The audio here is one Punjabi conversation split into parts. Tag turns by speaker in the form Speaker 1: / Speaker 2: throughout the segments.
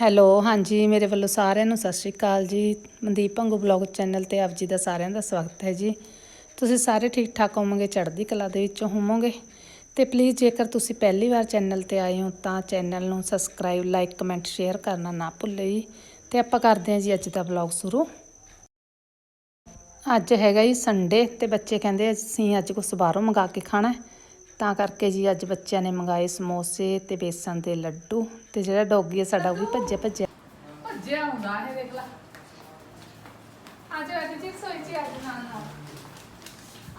Speaker 1: ਹੈਲੋ, ਹਾਂਜੀ, ਮੇਰੇ ਵੱਲੋਂ ਸਾਰਿਆਂ ਨੂੰ ਸਤਿ ਸ਼੍ਰੀ ਅਕਾਲ ਜੀ। ਮਨਦੀਪ ਭੰਗੂ ਬਲੌਗ ਚੈਨਲ ਤੇ ਆਪ ਜੀ ਦਾ ਸਾਰਿਆਂ ਦਾ ਸਵਾਗਤ ਹੈ ਜੀ। ਤੁਸੀਂ ਸਾਰੇ ਠੀਕ ਠਾਕ ਹੋਵੋਗੇ, ਚੜ੍ਹਦੀ ਕਲਾ ਦੇ ਵਿੱਚੋਂ ਹੋਵੋਗੇ। ਤੇ ਪਲੀਜ਼ ਜੇਕਰ ਤੁਸੀਂ ਪਹਿਲੀ ਵਾਰ ਚੈਨਲ ਤੇ ਆਏ ਹੋ, ਤਾਂ ਚੈਨਲ ਨੂੰ ਸਬਸਕ੍ਰਾਈਬ ਲਾਈਕ ਕਮੈਂਟ ਸ਼ੇਅਰ ਕਰਨਾ ਨਾ ਭੁੱਲੋ ਜੀ। ਤੇ ਆਪਾਂ ਕਰਦੇ ਹਾਂ ਜੀ ਅੱਜ ਦਾ ਬਲੌਗ ਸ਼ੁਰੂ। ਅੱਜ ਹੈਗਾ ਜੀ ਸੰਡੇ ਤੇ ਬੱਚੇ ਕਹਿੰਦੇ ਅਸੀਂ ਅੱਜ ਕੁਛ ਬਾਹਰੋਂ ਮੰਗਾ ਕੇ ਖਾਣਾ ਹੈ। ਤਾਂ ਕਰਕੇ ਜੀ ਅੱਜ ਬੱਚਿਆਂ ਨੇ ਮੰਗਾਏ ਸਮੋਸੇ ਤੇ ਬੇਸਣ ਦੇ ਲੱਡੂ ਤੇ ਜਿਹੜਾ ਡੌਗੀ ਹੈ ਸਾਡਾ ਉਹ ਵੀ ਭੱਜਿਆ ਭੱਜਿਆ।
Speaker 2: ਭੱਜਿਆ ਹੁੰਦਾ ਇਹ ਦੇਖ ਲੈ। ਅੱਜ ਅੱਜ ਜੀ ਸੋਈ ਜੀ ਅੱਜ ਨਾਲ ਨਾਲ।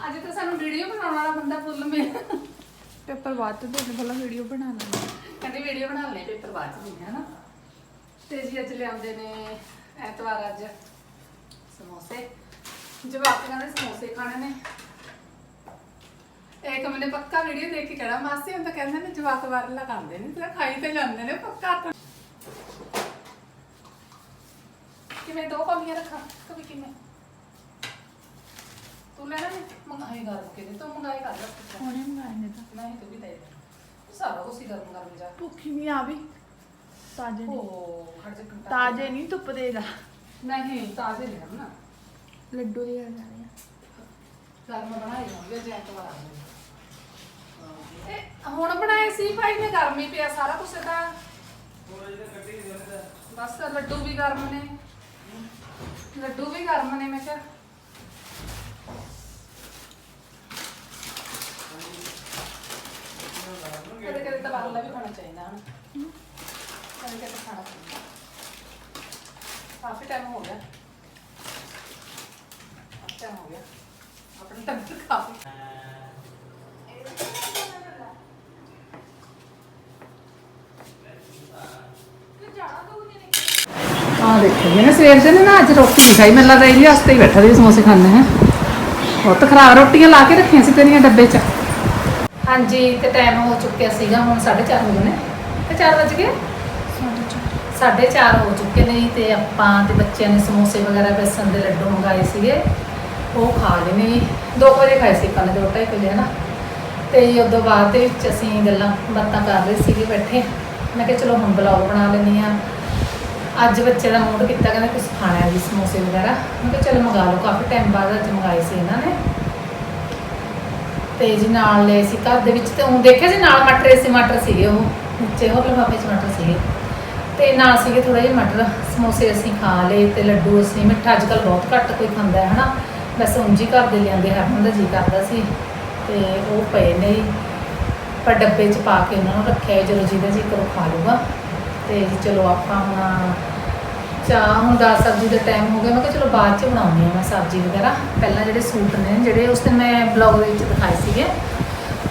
Speaker 2: ਅੱਜ ਤਾਂ ਸਾਨੂੰ ਵੀਡੀਓ ਬਣਾਉਣ ਵਾਲਾ ਬੰਦਾ ਫੁੱਲ ਮਿਲ
Speaker 3: ਪੇਪਰ ਬਾਅਦ ਤੋਂ ਤੁਹਾਨੂੰ ਪਹਿਲਾਂ ਵੀਡੀਓ ਬਣਾ ਲੈਣੀ
Speaker 2: ਕਹਿੰਦੇ ਵੀਡੀਓ ਬਣਾ ਲੈ ਪੇਪਰ ਬਾਅਦ ਚ ਦਿੰਦੇ ਹਨਾ ਤੇ ਜੀ ਅੱਜ ਲਿਆਉਂਦੇ ਨੇ ਐਤਵਾਰ ਅੱਜ ਸਮੋਸੇ। ਜਵਾਕ ਕਹਿੰਦੇ ਸਮੋਸੇ ਖਾਣੇ ਨੇ। ਇੱਕ ਮੈਨੇ ਪੱਕਾ ਵੀਡੀਓ ਦੇਖ ਕੇ ਕਹਿਣਾ ਮਾਸੀ ਹੁਣ ਤਾਂ ਕਹਿੰਦੇ ਨੇ ਜਵਾਕ ਵਾਰ ਲਗਾਉਂਦੇ ਨੇ ਤੇ ਖਾਈ ਤੇ ਜਾਂਦੇ ਨੇ ਪੱਕਾ ਤਾਂ ਕਿਵੇਂ ਦੋ ਕਮੀਆਂ ਰੱਖਾਂ? ਕभी ਕਿਵੇਂ? ਤੂੰ ਲੈਣਾ ਨਹੀਂ? ਮੰਗਾਈ ਕਰ ਕੇ ਦੇ ਤੂੰ ਮੰਗਾਈ ਕਰ ਲੈ।
Speaker 3: ਹੁਣੇ ਮੰਗਾਏ ਨੇ ਤਾਂ।
Speaker 2: ਨਹੀਂ ਤੂੰ ਵੀ ਦੇ ਦੇ। ਸਾਰਾ ਹੀ ਗਰਮ ਗਰਮ ਜਾ
Speaker 3: ਭੁੱਖੀ ਨਹੀਂ ਆ ਵੀ। ਤਾਜ਼ੇ ਨੇ
Speaker 2: ਉਹ ਖੜ ਜਾ ਘੰਟਾ।
Speaker 3: ਤਾਜ਼ੇ ਨਹੀਂ ਧੁੱਪ ਦੇ ਦਾ
Speaker 2: ਨਹੀਂ ਤਾਜ਼ੇ ਨਹੀਂ ਨਾ।
Speaker 3: ਲੱਡੂ ਦੇ ਆ ਜਾਣੇ ਆ।
Speaker 2: ਗਰਮ ਬਣਾਏ ਹੋਣਗੇ ਜੇ ਐਤਵਾਰ ਇਹ ਹੁਣ ਬਣਾਏ ਸੀ ਭਾਈ ਨੇ ਗਰਮੀ ਪਿਆ ਸਾਰਾ ਕੁਛ ਇਹਦਾ। ਬਸ ਲੱਡੂ ਵੀ ਗਰਮ ਨੇ। ਲੱਡੂ ਵੀ ਗਰਮ ਨੇ, ਮੈਂ ਕਿਹਾ। ਕਦੇ ਕਦੇ ਤਾਂ ਬਾਹਰਲਾ ਵੀ ਖਾਣਾ ਚਾਹੀਦਾ ਹਨ। ਕਦੇ ਕਦੇ ਖਾਣਾ ਚਾਹੀਦਾ। ਕਾਫੀ ਟਾਈਮ ਹੋ ਗਿਆ। ਕਾਫੀ ਟਾਈਮ ਹੋ ਗਿਆ। ਆਪਣਾ ਟਾਈਮ ਕਾਫੀ ਆ ਦੇਖੋ ਜਿਹਨੇ ਸਵੇਰ ਦੇ ਨਾ ਅੱਜ ਰੋਟੀ ਨਹੀਂ ਖਾਈ ਮੈਨੂੰ ਲੱਗਦਾ ਇਹਦੇ ਵਾਸਤੇ ਹੀ ਬੈਠਾ ਸੀ, ਸਮੋਸੇ ਖਾਣੇ ਹੈ। ਬਹੁਤ ਖਰਾਬ ਰੋਟੀਆਂ ਲਾ ਕੇ ਰੱਖੀਆਂ ਸੀ ਤੇਰੀਆਂ ਡੱਬੇ 'ਚ। ਹਾਂਜੀ, ਤੇ ਟਾਈਮ ਹੋ ਚੁੱਕਿਆ ਸੀਗਾ, ਹੁਣ 4:30 ਹੋ ਗਏ ਨੇ। ਤੇ 4 ਵਜ ਗਏ? ਸਾਢੇ ਚਾਰ ਹੋ ਚੁੱਕੇ ਨੇ, ਤੇ ਆਪਾਂ ਤੇ ਬੱਚਿਆਂ ਨੇ ਸਮੋਸੇ ਵਗੈਰਾ, ਬੇਸਣ ਦੇ ਲੱਡੂ ਮੰਗਾਏ ਸੀਗੇ। ਉਹ ਖਾ ਲਏ ਨੇ। ਜੀ। ਦੋ ਕੁ ਵਜੇ ਖਾਏ ਸੀ ਆਪਾਂ ਨੇ ਦੋ ਢਾਈ ਵਜੇ ਹਨਾ ਤੇ ਜੀ ਉਦੋਂ ਬਾਅਦ ਦੇ ਵਿੱਚ ਅਸੀਂ ਗੱਲਾਂ ਬਾਤਾਂ ਕਰ ਰਹੇ ਸੀਗੇ ਬੈਠੇ। ਮੈਂ ਕਿਹਾ ਚਲੋ ਹੁਣ ਬਲੌਗ ਬਣਾ ਲੈਂਦੀ ਆ ਅੱਜ ਬੱਚੇ ਦਾ ਮੂਡ ਕੀਤਾ ਕਹਿੰਦਾ ਕੁਝ ਖਾਣਾ ਹੈ ਜੀ ਸਮੋਸੇ ਵਗੈਰਾ। ਮੈਂ ਕਿਹਾ ਚਲੋ ਮੰਗਾ ਲਓ ਕਾਫੀ ਟਾਈਮ ਬਾਅਦ ਅੱਜ ਮੰਗਾਏ ਸੀ ਇਹਨਾਂ ਨੇ। ਤੇ ਜੀ ਨਾਲ ਲਏ ਸੀ ਘਰ ਦੇ ਵਿੱਚ ਤੇ ਉਹ ਦੇਖਿਆ ਸੀ ਨਾਲ ਮਟਰ ਸੀ ਮਟਰ ਸੀਗੇ ਉਹ। ਨੀਚੇ ਹੋ ਲਿਫਾਫੇ 'ਚ ਮਟਰ ਸੀਗੇ। ਤੇ ਨਾਲ ਸੀਗੇ ਥੋੜਾ ਜਿਹਾ ਮਟਰ ਸਮੋਸੇ ਅਸੀਂ ਖਾ ਲਏ ਤੇ ਲੱਡੂ ਅਸੀਂ ਮਿੱਠਾ ਅੱਜ ਕੱਲ੍ਹ ਬਹੁਤ ਘੱਟ ਕੋਈ ਖਾਂਦਾ ਹੈ ਹਨਾ? ਵੈਸੇ ਉਂਝ ਹੀ ਘਰ ਦੇ ਲਿਆਂਦੇ ਹਰਮਨ ਦਾ ਜੀ ਕਰਦਾ ਸੀ। ਤੇ ਉਹ ਪਏ ਨੇ ਜੀ। ਪਰ ਡੱਬੇ 'ਚ ਪਾ ਕੇ ਉਹਨਾਂ ਨੂੰ ਰੱਖਿਆ ਹੈ, ਚਲੋ ਜਿਹਦਾ ਜੀ ਕਰੋ ਖਾ ਲੂਗਾ। ਤੇ ਜੀ ਚਲੋ ਆਪਾਂ ਹੁਣ ਚਾਹ, ਹੁਣ ਦਾਲ ਸਬਜ਼ੀ ਦਾ ਟਾਈਮ ਹੋ ਗਿਆ। ਮੈਂ ਕਿਹਾ ਚਲੋ ਬਾਅਦ 'ਚ ਬਣਾਉਂਦੀ ਹਾਂ ਮੈਂ ਸਬਜ਼ੀ ਵਗੈਰਾ। ਪਹਿਲਾਂ ਜਿਹੜੇ ਸੂਟ ਨੇ, ਜਿਹੜੇ ਉਸ ਦਿਨ ਮੈਂ ਬਲੌਗ ਦੇ ਵਿੱਚ ਦਿਖਾਏ ਸੀਗੇ,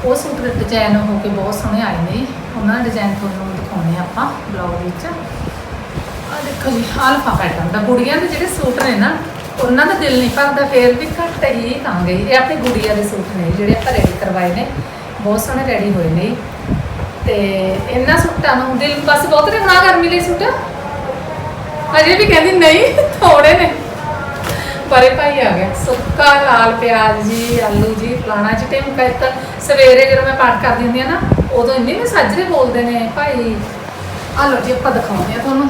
Speaker 2: ਉਹ ਸੂਟ ਦੇ ਡਿਜ਼ਾਈਨ ਹੋ ਕੇ ਬਹੁਤ ਸੋਹਣੇ ਆਏ ਨੇ। ਉਹਨਾਂ ਦਾ ਡਿਜ਼ਾਈਨ ਤੁਹਾਨੂੰ ਦਿਖਾਉਣੇ ਆ ਆਪਾਂ ਬਲੌਗ ਵਿੱਚ। ਆ ਦੇਖੋ ਜੀ ਆਲਫਾ ਪੈਟਰਨ ਦਾ। ਗੁੜੀਆਂ ਦੇ ਜਿਹੜੇ ਸੂਟ ਨੇ ਨਾ, ਉਹਨਾਂ ਦਾ ਦਿਲ ਨਹੀਂ ਭਰਦਾ, ਫੇਰ ਵੀ ਘੱਟ ਹੀ ਕਾਂਗੇ ਇਹ ਆਪਣੀ ਗੁੜੀਆਂ ਦੇ ਸੂਟ ਨੇ, ਜਿਹੜੇ ਆਪਾਂ ਰੈਡੀ ਕਰਵਾਏ ਨੇ। ਬਹੁਤ ਸੋਹਣੇ ਰੈਡੀ ਹੋਏ ਨੇ। ਤੇ ਇਹਨਾਂ ਸੂਟਾਂ ਨੂੰ ਦਿਲ ਬਸ ਬਹੁਤ ਨੇ ਬਣਾ ਗਰਮੀ ਲਈ ਸੂਟ ਅਜੇ ਵੀ ਕਹਿੰਦੀ ਨਹੀਂ ਥੋੜੇ ਨੇ। ਪਰੇ ਭਾਈ ਆ ਗਿਆ। ਸੁੱਕਾ ਲਾਲ ਪਿਆਜ਼ ਜੀ, ਆਲੂ ਜੀ, ਫਲਾਣਾ ਜੀ ਟਾਈਮ ਕਰਤਾ ਸਵੇਰੇ ਜਦੋਂ ਮੈਂ ਪਾਠ ਕਰਦੀ ਹੁੰਦੀ ਆ ਨਾ, ਉਦੋਂ ਇੰਨੇ ਵੀ ਸਾਜਰੇ ਬੋਲਦੇ ਨੇ, ਭਾਈ। ਆ ਲੋ ਜੀ, ਆਪਾਂ ਦਿਖਾਉਂਦੇ ਆ ਤੁਹਾਨੂੰ।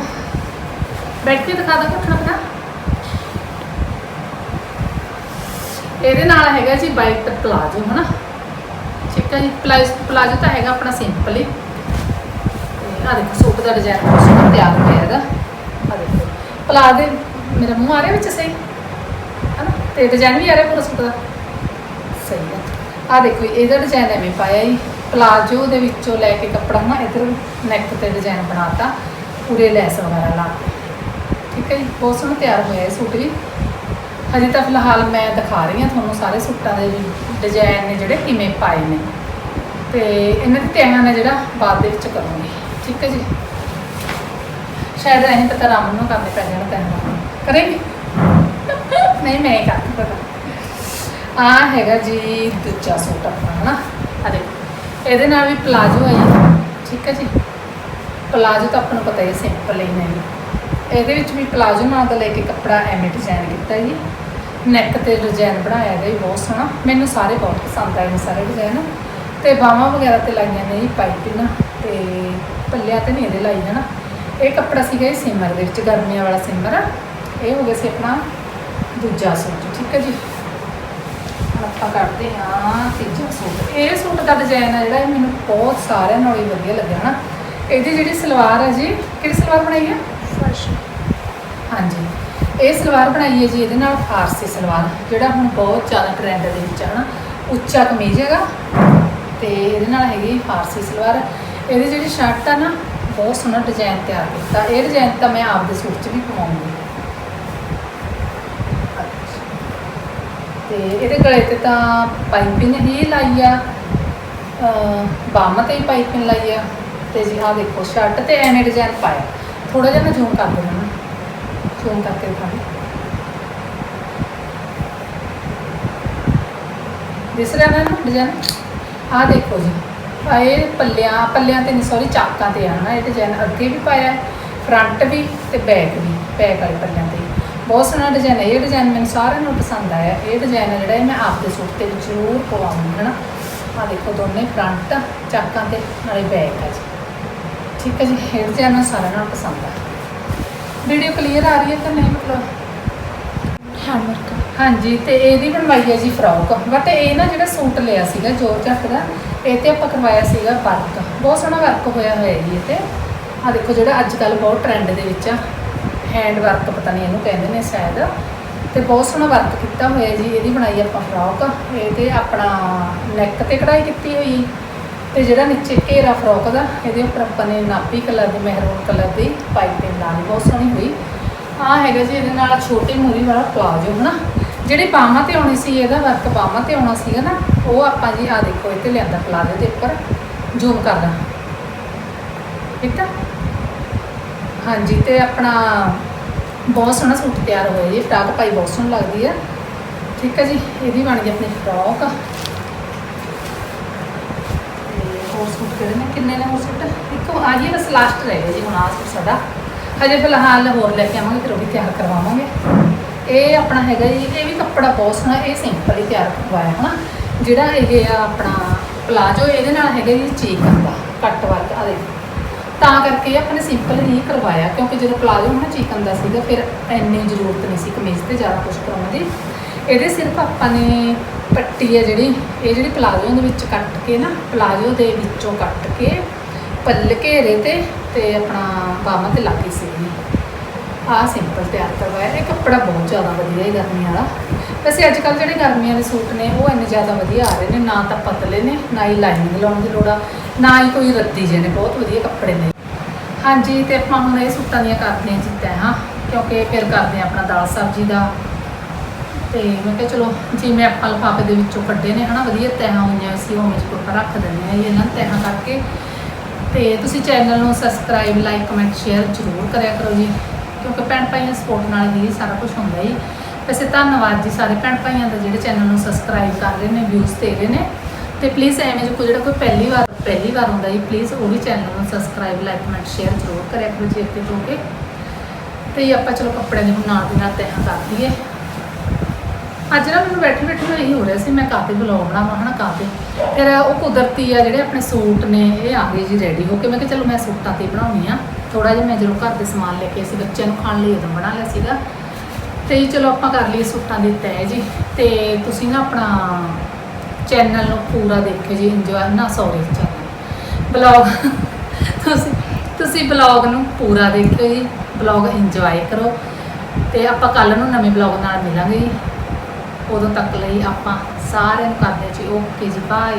Speaker 2: ਬੈਠ ਕੇ ਦਿਖਾ ਦਾਂ ਘੁੱਟਣਾ ਪਤਾ ਇਹਦੇ ਨਾਲ ਹੈਗਾ ਜੀ ਵਾਈਟ ਪਲਾਜੋ, ਹਨਾ? ਠੀਕ ਹੈ ਜੀ ਪਲਾਜੋ ਪਲਾਜੋ ਤਾਂ ਹੈਗਾ ਆਪਣਾ ਸਿੰਪਲ ਹੀ। ਤੇ ਆ ਦੇਖੋ, ਸੂਟ ਦਾ ਡਿਜ਼ਾਈਨ ਬਹੁਤ ਸੋਹਣਾ ਤਿਆਰ ਹੋਇਆ ਹੈਗਾ। ਆ ਦੇਖੋ, ਪਲਾਜੋ ਮੇਰਾ ਮੂੰਹ ਆ ਰਿਹਾ ਵਿੱਚ ਸਹੀ? ਹਨਾ? ਤੇ ਡਿਜ਼ਾਈਨ ਵੀ ਆ ਰਿਹਾ ਪੂਰਾ ਸੂਟ ਦਾ। ਸਹੀ ਹੈ। ਆ ਦੇਖੋ, ਇਹਦਾ ਡਿਜ਼ਾਈਨ ਐਵੇਂ ਪਾਇਆ ਜੀ। ਪਲਾਜੋ ਦੇ ਵਿੱਚੋਂ ਲੈ ਕੇ ਕੱਪੜਾ ਨਾ ਇਧਰ ਨੈਕ ਤੇ ਡਿਜ਼ਾਈਨ ਬਣਾਤਾ। ਪੂਰੇ ਲੈਸ ਵਗੈਰਾ ਲਾ ਕੇ। ਠੀਕ ਹੈ ਜੀ? ਬਹੁਤ ਸੋਹਣਾ ਤਿਆਰ ਹੋਇਆ ਇਹ ਸੂਟ ਵੀ ਹਜੇ ਤਾਂ ਫਿਲਹਾਲ ਮੈਂ ਦਿਖਾ ਰਹੀ ਹਾਂ ਤੁਹਾਨੂੰ ਸਾਰੇ ਸੂਟਾਂ ਦੇ ਡਿਜ਼ਾਈਨ ਨੇ ਜਿਹੜੇ ਕਿਵੇਂ ਪਾਏ ਨੇ। ਤੇ ਇਹਨਾਂ ਦੀ ਤਿਆਰੀਆਂ ਨੇ ਜਿਹੜਾ ਬਾਅਦ ਦੇ ਵਿੱਚ ਕਰੂੰਗੀ। ਠੀਕ ਹੈ ਜੀ? ਸ਼ਾਇਦ ਐਂ ਪਤਾ ਰਾਮ ਨੂੰ ਕਰਨੇ ਪੈ ਜਾਣ ਤੈਨੂੰ ਕਰੇਗੀ? ਨਹੀਂ, ਮੈਂ ਹੀ ਪਤਾ ਆ ਹੈਗਾ ਜੀ ਦੂਜਾ ਸੂਟ ਆਪਣਾ, ਹਨਾ? ਆ ਦੇਖੋ। ਇਹਦੇ ਨਾਲ ਵੀ ਪਲਾਜੋ ਹੈ ਠੀਕ ਹੈ ਜੀ? ਪਲਾਜੋ ਤਾਂ ਆਪਾਂ ਨੂੰ ਪਤਾ ਹੀ ਸਿੰਪਲ ਹੀ ਨਹੀਂ। ਇਹਦੇ ਵਿੱਚ ਵੀ ਪਲਾਜੋ ਨਾਲ ਦਾ ਲੈ ਕੇ ਕੱਪੜਾ ਐਵੇਂ ਡਿਜ਼ਾਈਨ ਕੀਤਾ ਜੀ। ਨੈਕ ਤੇ ਡਿਜ਼ਾਈਨ ਬਣਾਇਆ ਗਿਆ ਜੀ, ਬਹੁਤ ਸੋਹਣਾ। ਮੈਨੂੰ ਸਾਰੇ ਬਹੁਤ ਪਸੰਦ ਆਏ ਨੇ ਸਾਰੇ ਡਿਜ਼ਾਈਨ ਤੇ ਬਾਹਾਂ ਵਗੈਰਾ ਤੇ ਲਾਈਆਂ ਨੇ ਜੀ ਪਾਈਪਿੰਗ ਤੇ ਪੱਲਿਆਂ ਤੇ ਨਹੀਂ ਇਹਦੇ ਲਾਈ ਹੈ ਨਾ ਇਹ ਕੱਪੜਾ ਸੀਗਾ ਇਹ ਸਿਮਰ ਦੇ ਵਿੱਚ ਗਰਮੀਆਂ ਵਾਲਾ ਸਿਮਰ ਇਹ ਹੋ ਗਿਆ ਸੀ ਆਪਣਾ ਦੂਜਾ ਸੂਟ ਠੀਕ ਹੈ ਜੀ? ਹੁਣ ਆਪਾਂ ਕਰਦੇ ਹਾਂ ਤੀਜਾ ਸੂਟ। ਇਹ ਸੂਟ ਦਾ ਡਿਜ਼ਾਈਨ ਹੈ ਜਿਹੜਾ ਇਹ ਮੈਨੂੰ ਬਹੁਤ ਸਾਰਿਆਂ ਨਾਲੋਂ ਹੀ ਵਧੀਆ ਲੱਗਿਆ ਹਨਾ ਇਹਦੀ ਜਿਹੜੀ ਸਲਵਾਰ ਹੈ ਜੀ ਕਿਹੜੀ ਸਲਵਾਰ ਬਣਾਈ ਹੈ
Speaker 3: ਫਰਸ਼।
Speaker 2: ਹਾਂਜੀ। ਇਹ ਸਲਵਾਰ ਬਣਾਈ ਹੈ ਜੀ ਇਹਦੇ ਨਾਲ ਫਾਰਸੀ ਸਲਵਾਰ ਜਿਹੜਾ ਹੁਣ ਬਹੁਤ ਜ਼ਿਆਦਾ ਟ੍ਰੈਂਡ ਦੇ ਵਿੱਚ ਹੈ ਨਾ। ਉੱਚਾ ਕਮੀਜ਼ ਹੈਗਾ। ਤੇ ਇਹਦੇ ਨਾਲ ਹੈਗੀ ਫਾਰਸੀ ਸਲਵਾਰ। ਇਹਦੀ ਜਿਹੜੀ ਸ਼ਰਟ ਆ ਨਾ, ਬਹੁਤ ਸੋਹਣਾ ਡਿਜ਼ਾਈਨ ਤਿਆਰ ਕੀਤਾ। ਇਹ ਡਿਜ਼ਾਈਨ ਤਾਂ ਮੈਂ ਆਪਦੇ ਸੂਟ 'ਚ ਵੀ ਪਵਾਉਂਗੀ ਤੇ ਇਹਦੇ ਗਲੇ ਤੇ ਤਾਂ ਪਾਈਪਿੰਗ ਹੀ ਲਾਈ ਆ। ਬਾਹਾਂ ਤੇ ਹੀ ਪਾਈਪਿੰਗ ਲਾਈ ਆ। ਤੇ ਜੀ ਆਹ ਦੇਖੋ ਸ਼ਰਟ ਤੇ ਐਵੇਂ ਡਿਜ਼ਾਈਨ ਪਾਇਆ। ਥੋੜਾ ਜਿਹਾ ਮੈਂ ਜ਼ੂਮ ਕਰ ਦੇਣਾ ਨਾ ਜ਼ੂਮ ਕਰਕੇ ਦਿਖਾਉਂਦੀ ਦਿਸ ਰਿਹਾ ਨਾ ਡਿਜ਼ਾਈਨ ਆਹ ਦੇਖੋ ਜੀ ਇਹ ਪੱਲਿਆਂ ਪੱਲਿਆਂ ਤੇ ਨਹੀਂ ਸੌਰੀ ਚਾਕਾਂ ਤੇ ਆ ਨਾ, ਇਹ ਡਿਜ਼ਾਈਨ ਅੱਗੇ ਵੀ ਪਾਇਆ ਫਰੰਟ ਵੀ ਤੇ ਬੈਕ ਵੀ ਬੈਕ ਵਾਲੇ ਪੱਲਿਆਂ ਤੇ। ਬਹੁਤ ਸੋਹਣਾ ਡਿਜ਼ਾਈਨ ਹੈ, ਇਹ ਡਿਜ਼ਾਈਨ ਮੈਨੂੰ ਸਾਰਿਆਂ ਨੂੰ ਪਸੰਦ ਆਇਆ। ਇਹ ਡਿਜ਼ਾਈਨ ਜਿਹੜਾ ਇਹ ਮੈਂ ਆਪਦੇ ਸੂਟ ਤੇ ਜ਼ਰੂਰ ਪਵਾਉਂਗੀ, ਹਨਾ? ਆਹ ਦੇਖੋ ਦੋਨੇ ਫਰੰਟ ਚਾਕਾਂ ਤੇ, ਨਾਲੇ ਬੈਕ ਹੈ ਜੀ। ਠੀਕ ਹੈ ਜੀ, ਇਹ ਡਿਜ਼ਾਈਨ ਮੈਨੂੰ ਸਾਰਿਆਂ ਨੂੰ ਪਸੰਦ ਆ ਵੀਡੀਓ ਕਲੀਅਰ ਆ ਰਹੀ ਹੈ ਕਿ ਨਹੀਂ, ਮਤਲਬ?
Speaker 3: ਹੈਂਡ ਵਰਕ
Speaker 2: ਹਾਂਜੀ, ਤੇ ਇਹਦੀ ਬਣਵਾਈ ਹੈ ਜੀ ਫਰੋਕ ਬਟ ਇਹ ਨਾ ਜਿਹੜਾ ਸੂਟ ਲਿਆ ਸੀਗਾ ਜੋਰ ਚੱਕ ਦਾ, ਇਹ ਤੇ ਆਪਾਂ ਕਰਵਾਇਆ ਸੀਗਾ ਵਰਕ ਬਹੁਤ ਸੋਹਣਾ ਵਰਕ ਹੋਇਆ ਹੋਇਆ ਜੀ ਇਹ ਤੇ। ਆ ਦੇਖੋ ਜਿਹੜਾ ਅੱਜ ਕੱਲ ਬਹੁਤ ਟ੍ਰੈਂਡ ਦੇ ਵਿੱਚ ਆ। ਹੈਂਡ ਵਰਕ ਪਤਾ ਨਹੀਂ ਇਹਨੂੰ ਕਹਿੰਦੇ ਨੇ ਸ਼ਾਇਦ। ਤੇ ਬਹੁਤ ਸੋਹਣਾ ਵਰਕ ਕੀਤਾ ਹੋਇਆ ਜੀ, ਇਹਦੀ ਬਣਾਈ ਆਪਾਂ ਫਰੋਕ ਇਹ ਤੇ ਆਪਣਾ ਨੈਕ ਤੇ ਕਢਾਈ ਕੀਤੀ ਹੋਈ। ਤੇ ਜਿਹੜਾ ਨੀਚੇ ਘੇਰਾ ਫਰੋਕ ਦਾ, ਇਹਦੇ ਉੱਪਰ ਆਪਾਂ ਨੇ ਨਾਪੀ ਕਲਰ ਦੀ, ਮਹਿਰੂਨ ਕਲਰ ਦੀ ਪਾਈਪਿੰਗ ਲਾਣੀ ਬਹੁਤ ਸੋਹਣੀ ਹੋਈ। ਆ ਹੈਗਾ ਜੀ ਇਹਦੇ ਨਾਲ ਛੋਟੀ ਮੂਰੀ ਵਾਲਾ ਪਲਾਜੋ ਹਨਾ? ਜਿਹੜੀ ਬਾਹਾਂ ਤੇ ਆਉਣੀ ਸੀ, ਇਹਦਾ ਵਰਕ ਬਾਹਾਂ ਤੇ ਆਉਣਾ ਸੀਗਾ ਨਾ, ਉਹ ਆਪਾਂ ਜੀ ਆ ਦੇਖੋ ਇਹ ਤੇ ਲਿਆਂਦਾ ਪਲਾਜੋ ਦੇ ਉੱਪਰ ਜ਼ੂਮ ਕਰਦਾ ਠੀਕ ਆ? ਹਾਂਜੀ, ਤੇ ਆਪਣਾ ਬਹੁਤ ਸੋਹਣਾ ਸੂਟ ਤਿਆਰ ਹੋਇਆ ਜੀ, ਫਰਾਕ ਪਾਈ ਬਹੁਤ ਸੋਹਣੀ ਲੱਗਦੀ ਆ। ਠੀਕ ਹੈ ਜੀ, ਇਹਦੀ ਬਣ ਗਈ ਆਪਣੀ ਫਰਾਕ। ਤੇ ਹੋਰ ਸੂਟ ਕਿਹੜੇ ਨੇ? ਕਿੰਨੇ ਨੇ ਹੋਰ ਸੂਟ? ਇੱਕ ਆ ਜੀ ਬਸ ਲਾਸਟ ਰਹਿ ਗਿਆ ਜੀ, ਹੁਣ ਆ ਸੂਟ ਸਾਡਾ। ਹਜੇ ਫਿਲਹਾਲ ਹੋਰ ਲੈ ਕੇ ਆਵਾਂਗੇ, ਫਿਰ ਉਹ ਵੀ ਤਿਆਰ ਕਰਵਾਵਾਂਗੇ। ਇਹ ਆਪਣਾ ਹੈਗਾ ਜੀ, ਇਹ ਵੀ ਕੱਪੜਾ ਬਹੁਤ ਸੋਹਣਾ, ਇਹ ਸਿੰਪਲ ਹੀ ਤਿਆਰ ਕਰਵਾਇਆ, ਹਨਾ? ਜਿਹੜਾ ਇਹ ਆ ਆਪਣਾ ਪਲਾਜੋ, ਇਹਦੇ ਨਾਲ ਹੈਗਾ ਜੀ ਚੀਕਨ ਦਾ, ਕੱਟ ਵਰਕ ਆ ਦੇਖੋ। ਤਾਂ ਕਰਕੇ ਆਪਣੇ ਸਿੰਪਲ ਹੀ ਕਰਵਾਇਆ, ਕਿਉਂਕਿ ਜਦੋਂ ਪਲਾਜੋ ਨਾ ਚਿਕਨ ਦਾ ਸੀਗਾ, ਫਿਰ ਇੰਨੀ ਜ਼ਰੂਰਤ ਨਹੀਂ ਸੀ ਕਮੀਜ਼ ਤੇ ਜ਼ਿਆਦਾ ਕੁਝ ਕਰਾਉਣ ਦੀ। ਇਹਦੇ ਸਿਰਫ ਆਪਾਂ ਨੇ ਪੱਟੀ ਹੈ ਜਿਹੜੀ, ਇਹ ਜਿਹੜੀ ਪਲਾਜੋ ਦੇ ਵਿੱਚ ਕੱਟ ਕੇ ਨਾ, ਪਲਾਜੋ ਦੇ ਵਿੱਚੋਂ ਕੱਟ ਕੇ, ਪੱਲ ਘੇਰੇ ਤੇ ਤੇ ਆਪਣਾ ਬਾਹਾਂ ਤੇ ਲਾਗੀ ਸੀਗੀ। ਆਹ ਸਿੰਪਲ ਤਿਆਰ ਕਰਵਾਇਆ ਇਹ ਕੱਪੜਾ ਬਹੁਤ ਜ਼ਿਆਦਾ ਵਧੀਆ ਹੈ ਗਰਮੀ ਵਾਲਾ ਵੈਸੇ ਅੱਜ ਕੱਲ੍ਹ ਜਿਹੜੇ ਗਰਮੀਆਂ ਦੇ ਸੂਟ ਨੇ, ਉਹ ਇੰਨੇ ਜ਼ਿਆਦਾ ਵਧੀਆ ਆ ਰਹੇ ਨੇ, ਨਾ ਤਾਂ ਪਤਲੇ ਨੇ, ਨਾ ਹੀ ਲਾਈਨਿੰਗ ਲਾਉਣ ਦੀ ਲੋੜ ਆ, ਨਾ ਹੀ ਕੋਈ ਰੱਦੀ ਜਿਹੇ ਨੇ, ਬਹੁਤ ਵਧੀਆ ਕੱਪੜੇ ਨੇ। ਹਾਂਜੀ, ਤੇ ਆਪਾਂ ਹੁਣ ਇਹ ਸੂਟਾਂ ਦੀਆਂ ਕਰਦੇ ਹਾਂ ਜੀ ਤੈਹਾਂ ਕਿਉਂਕਿ ਫਿਰ ਕਰਦੇ ਹਾਂ ਆਪਣਾ ਦਾਲ ਸਬਜ਼ੀ ਦਾ। ਤੇ ਮੈਂ ਕਿਹਾ ਚਲੋ, ਜਿਵੇਂ ਆਪਾਂ ਲਿਫਾਫੇ ਦੇ ਵਿੱਚੋਂ ਕੱਢੇ ਨੇ, ਹਨਾ, ਵਧੀਆ ਤਹਿਾਂ ਹੋਈਆਂ ਸੀ, ਉਹ ਵਿੱਚ ਕੋਲ ਰੱਖ ਦਿੰਦੇ ਆ ਜੀ, ਇਹਨਾਂ ਨੂੰ ਤੈਹਾਂ ਕਰਕੇ। ਤੇ ਤੁਸੀਂ ਚੈਨਲ ਨੂੰ ਸਬਸਕ੍ਰਾਈਬ ਲਾਈਕ ਕਮੈਂਟ ਸ਼ੇਅਰ ਜ਼ਰੂਰ ਕਰਿਆ ਕਰੋ ਜੀ। ਕਿਉਂਕਿ ਭੈਣ ਭਾਈਆਂ ਸਪੋਰਟ ਨਾਲ ਹੀ ਸਾਰਾ ਕੁਝ ਹੁੰਦਾ ਜੀ ਵੈਸੇ ਧੰਨਵਾਦ ਜੀ ਸਾਰੇ ਭੈਣ ਭਾਈਆਂ ਦਾ ਜਿਹੜੇ ਚੈਨਲ ਨੂੰ ਸਬਸਕ੍ਰਾਈਬ ਕਰ ਰਹੇ ਨੇ ਵਿਊਜ਼ ਦੇ ਰਹੇ ਨੇ। ਤੇ ਪਲੀਜ਼ ਐਵੇਂ ਜੋ ਕੋਈ ਜਿਹੜਾ ਕੋਈ ਪਹਿਲੀ ਵਾਰ ਪਹਿਲੀ ਵਾਰ ਹੁੰਦਾ ਜੀ ਪਲੀਜ਼ ਉਹ ਵੀ ਚੈਨਲ ਨੂੰ ਸਬਸਕ੍ਰਾਈਬ ਲਾਈਕ ਕਮੈਂਟ ਸ਼ੇਅਰ ਜ਼ਰੂਰ ਕਰਿਆ ਕਰੋ ਜੀ ਅੱਗੇ ਤੋਂ ਕੇ ਤੇ ਆਪਾਂ ਚਲੋ ਕੱਪੜਿਆਂ ਦੇ ਹੁਣ ਨਾਲ ਦੀ ਨਾਲ ਤੈਹਾਂ ਕਰ ਦਈਏ ਅੱਜ ਨਾ ਮੈਨੂੰ ਬੈਠੇ ਬੈਠੇ ਨੂੰ ਇਹੀ ਹੋ ਰਿਹਾ ਸੀ, ਮੈਂ ਕਾਤੇ ਬਲੌਗ ਬਣਾਵਾਂ, ਹਨਾ ਕਾਤੇ ਫਿਰ ਉਹ ਕੁਦਰਤੀ ਆ ਜਿਹੜੇ ਆਪਣੇ ਸੂਟ ਨੇ, ਇਹ ਆ ਗਏ ਜੀ ਰੈਡੀ ਹੋ ਕੇ। ਮੈਂ ਕਿਹਾ ਚਲੋ ਮੈਂ ਸੂਟਾਂ ਤੇ ਬਣਾਉਣੀ ਆ। ਥੋੜਾ ਜਿਹਾ ਮੈਂ ਜਦੋਂ ਘਰ ਦੇ ਸਮਾਨ ਲੈ ਕੇ ਅਸੀਂ ਬੱਚਿਆਂ ਨੂੰ ਖਾਣ ਲਈ ਉਦੋਂ ਬਣਾ ਲਿਆ ਸੀਗਾ। ਤੇ ਜੀ ਚਲੋ ਆਪਾਂ ਕਰ ਲਈਏ ਸੂਟਾਂ ਦੀ ਤੈਅ ਜੀ। ਤੇ ਤੁਸੀਂ ਨਾ ਆਪਣਾ ਚੈਨਲ ਨੂੰ ਪੂਰਾ ਦੇਖਿਓ ਜੀ ਇੰਜੋਏ ਨਾ ਸੌਰੀ ਚੈਨਲ ਬਲੌਗ, ਤੁਸੀਂ ਤੁਸੀਂ ਬਲੌਗ ਨੂੰ ਪੂਰਾ ਦੇਖਿਓ ਜੀ। ਬਲੌਗ ਇੰਜੋਏ ਕਰੋ। ਤੇ ਆਪਾਂ ਕੱਲ ਨੂੰ ਨਵੇਂ ਬਲੌਗ ਨਾਲ ਮਿਲਾਂਗੇ ਜੀ। ਉਦੋਂ ਤੱਕ ਲਈ ਆਪਾਂ ਸਾਰਿਆਂ ਨੂੰ ਕਰਦੇ ਹਾਂ ਜੀ ਓਕੇ ਜੀ ਬਾਏ